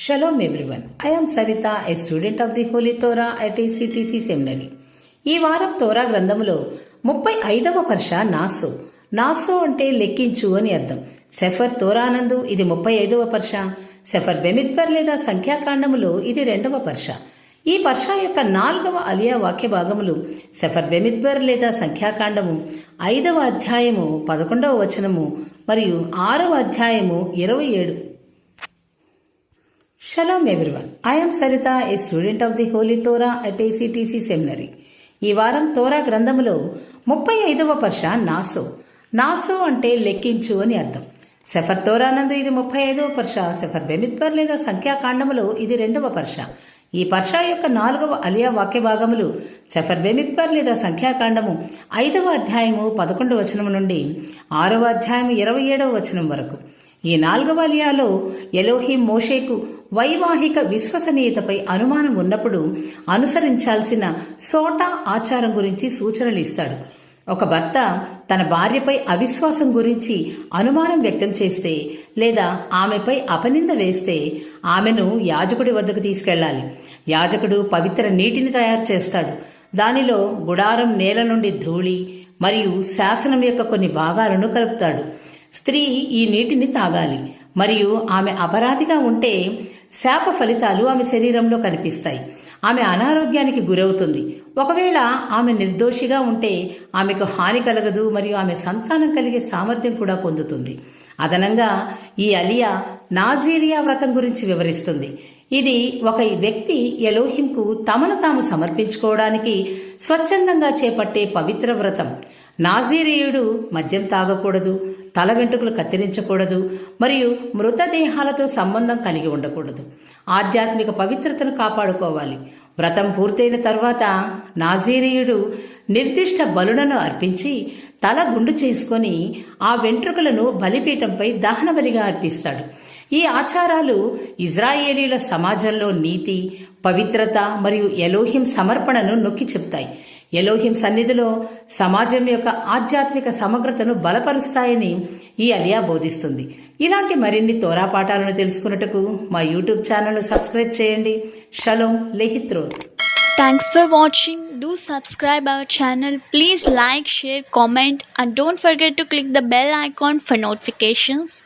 Shalom everyone. I am Sarita, a student of the Holy Torah at ACTC Seminary. ఈ వారం తోరా గ్రంథములో ముప్పై ఐదవ పర్ష నాసు. నాసు అంటే లెక్కించు అని అర్థం. సెఫర్ తోరానందు ఇది ముప్పై ఐదవ పర్ష. సెఫర్ బెమిత్పర్ లేదా సంఖ్యాకాండములో ఇది రెండవ పర్ష. ఈ పర్ష యొక్క నాలుగవ అలియా వాక్య భాగములు సెఫర్ బెమిత్బర్ లేదా సంఖ్యాకాండము ఐదవ అధ్యాయము పదకొండవ వచనము మరియు ఆరవ అధ్యాయము ఇరవై ఏడు. Shalom everyone I'm Saritha a student of the holy Torah at ACTC seminary ఈ వారం తోరా గ్రంథములో ముప్పై ఐదవ పర్ష నాసో. నాసో అంటే లెక్కించు అని అర్థం. సెఫర్ తోరానందు ఇది ముప్పై ఐదవ పర్ష సెఫర్ బెమిత్వర్ లేదా సంఖ్యాకాండములో ఇది రెండవ పర్ష. ఈ పర్ష యొక్క నాలుగవ అలియా వాక్య భాగములు సెఫర్ బెమిత్వర్ లేదా సంఖ్యాకాండము ఐదవ అధ్యాయము పదకొండు వచనము నుండి ఆరవ అధ్యాయము ఇరవై ఏడవ వచనం వరకు. ఈ నాలుగవ అలియాలో ఎలోహిం మోషేకు వైవాహిక విశ్వసనీయతపై అనుమానం ఉన్నప్పుడు అనుసరించాల్సిన సోటా ఆచారం గురించి సూచనలు ఇస్తాడు. ఒక భర్త తన భార్యపై అవిశ్వాసం గురించి అనుమానం వ్యక్తం చేస్తే లేదా ఆమెపై అపనింద వేస్తే ఆమెను యాజకుడి వద్దకు తీసుకెళ్ళాలి యాజకుడు పవిత్ర నీటిని తయారు చేస్తాడు. దానిలో గుడారం నేల నుండి ధూళి మరియు శాసనం యొక్క కొన్ని భాగాలను కలుపుతాడు. స్త్రీ ఈ నీటిని తాగాలి. మరియు ఆమె అపరాధిగా ఉంటే శాప ఫలితాలు ఆమె శరీరంలో కనిపిస్తాయి. ఆమె అనారోగ్యానికి గురవుతుంది. ఒకవేళ ఆమె నిర్దోషిగా ఉంటే ఆమెకు హాని కలగదు మరియు ఆమె సంతానం కలిగే సామర్థ్యం కూడా పొందుతుంది. అదనంగా ఈ అలియా నాజీరియా వ్రతం గురించి వివరిస్తుంది. ఇది ఒక వ్యక్తి ఎలోహింకు తమను తాము సమర్పించుకోవడానికి స్వచ్ఛందంగా చేపట్టే పవిత్ర వ్రతం. నాజీరియుడు మద్యం తాగకూడదు తల వెంట్రుకలు కత్తిరించకూడదు మరియు మృతదేహాలతో సంబంధం కలిగి ఉండకూడదు. ఆధ్యాత్మిక పవిత్రతను కాపాడుకోవాలి. వ్రతం పూర్తయిన తర్వాత నాజీరియుడు నిర్దిష్ట బలులను అర్పించి తల గుండు చేసుకొని ఆ వెంట్రుకలను బలిపీఠంపై దహన బలిగా అర్పిస్తాడు. ఈ ఆచారాలు ఇజ్రాయేలీల సమాజంలో నీతి పవిత్రత మరియు ఎలోహిం సమర్పణను నొక్కి చెప్తాయి. ఎలోహిం సన్నిధిలో సమాజం యొక్క ఆధ్యాత్మిక సమగ్రతను బలపరుస్తాయని ఈ అలియా బోధిస్తుంది ఇలాంటి మరిన్ని తోరాపాఠాలను తెలుసుకున్నట్టుకు మా యూట్యూబ్ ఛానల్ను సబ్స్క్రైబ్ చేయండి షలోం లెహిత్రోత్ thanks for watching do subscribe our channel please like share comment and don't forget to click the bell icon for notifications